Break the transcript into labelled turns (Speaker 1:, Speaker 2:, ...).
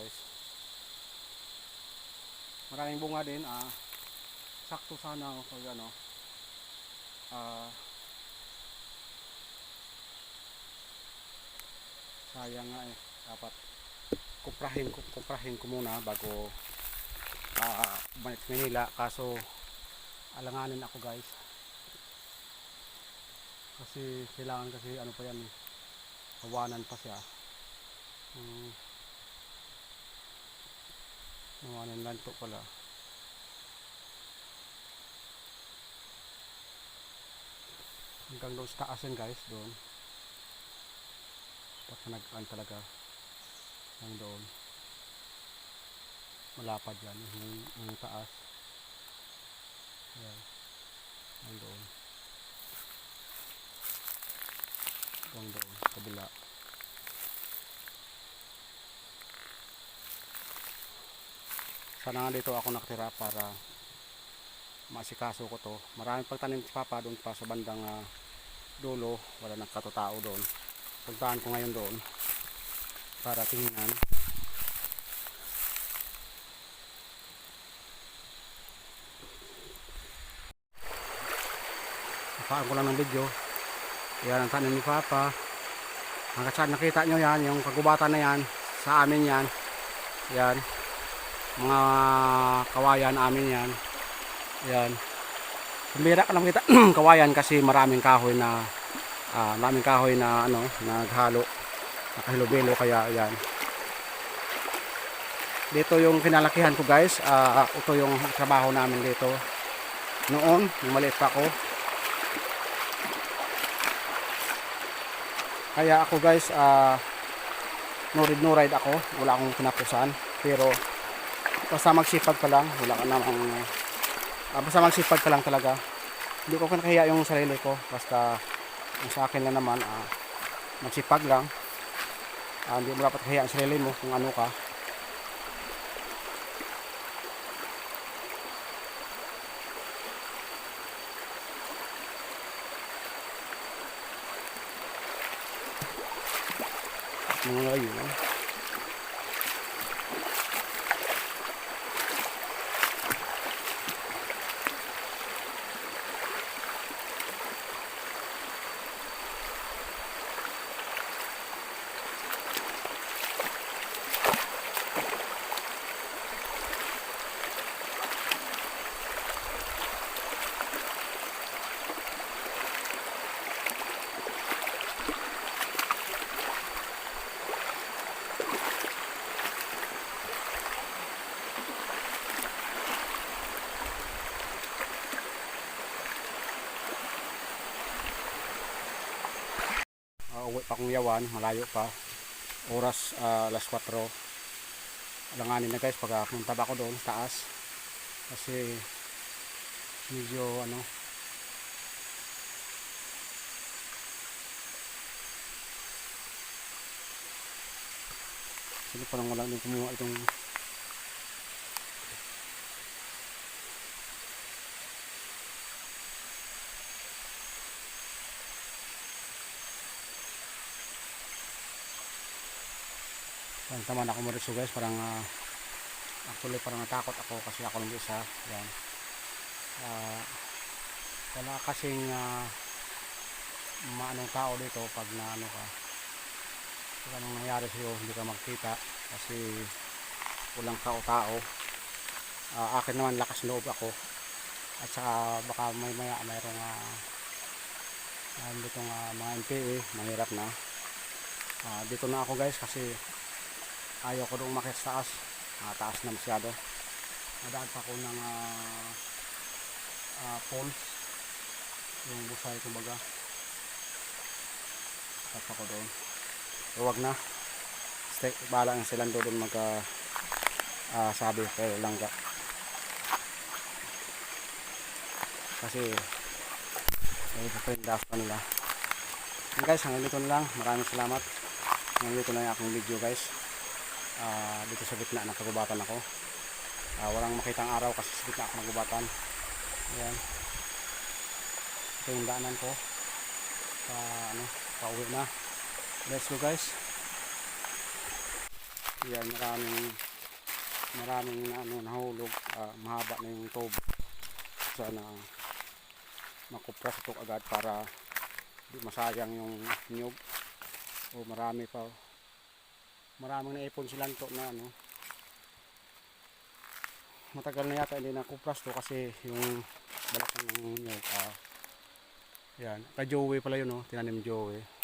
Speaker 1: guys. Maraming bunga din. Ah, sakto sana ako pag ano. Ah, sayang nga eh. Dapat kuprahin kuprahin ko muna bago ah, balik Manila. Kaso alanganin ako guys. Kasi kailangan kasi ano pa yan eh. Hawanan pa siya. Hmm. Hawanan lang to pala. Hanggang doon sa taas yan guys, doon. Nag talaga. Hanggang doon. Malapad yan, yung, yung taas. Ayan. Hanggang doon. Hanggang doon, kabila. Sana dito ako nakatira para masikaso ko to. Maraming pagtanim si Papa doon pa sa bandang ah, dulo. Wala nang katotao doon. Puntahan ko ngayon doon para tingnan. Napaan ko lang ng video. Yan ang tanim ni Papa. Hanggang saan nakita nyo yan, yung kagubatan na yan, sa amin yan. Yan. Mga kawayan amin yan. Yan. Kumira ka lang kita kawayan kasi maraming kahoy na ah, maraming kahoy na ano, naghalo. Nakahilo-bilo kaya yan. Dito yung kinalakihan ko guys. Ah, ito yung trabaho namin dito. Noon, nung maliit pa ako. Kaya ako guys, ah no read no ride ako. Wala akong kinapusan. Pero basta magsipag ka lang. Wala ka namang ah, basta magsipag ka lang talaga. Hindi ko kinakahiya yung sarili ko. Basta yung sa akin lang naman, ah, magsipag lang. Ah, hindi mo dapat kahiya ang sarili mo kung ano ka. Mga ngayon. Uh, uwi pa kong yawan, malayo pa. Oras ah, alas 4. Alanganin na guys pag pumunta ba ako doon taas. Kasi medyo ano Sino pa nang wala nang kumuha itong Yan, tama na ako mariso guys, parang ah, actually parang natakot ako kasi ako lang isa. Yan. Ah, wala kasing uh, maanong tao dito pag na ano ka. Kung anong nangyari sa'yo, hindi ka magkita kasi walang tao-tao. Ah, akin naman lakas loob ako. At saka baka may maya mayroong uh, uh, dito nga mga MPA, mahirap na. Ah, dito na ako guys kasi ayaw ko doon umakit sa taas. Ah, taas na masyado. Nadaan pa ko ng ah, ah, falls yung busay kumbaga. Tap ako doon. Huwag na. Stay, bahala na silang doon mag ah, ah, sabi pero langga kasi ayun pa yung dapat nila. Yan guys hanggang dito na lang. Maraming salamat. Hanggang dito na yung aking video guys Ah, dito sa gitna ng kagubatan ako. Ah, walang makitang araw kasi sa gitna ako ng kagubatan ayan. Ito yung daanan ko. Pa ano pa uwi na. Let's go guys. Yan maraming maraming ano nahulog. Ah, mahaba na yung tubo sana makupras ito agad para di masayang yung nyug o marami pa maraming naipon silang to na ano. Matagal na yata hindi nakupras to kasi yung balak ng nyug ah, yan. Kay Joey pala yun oh. Tinanim Joey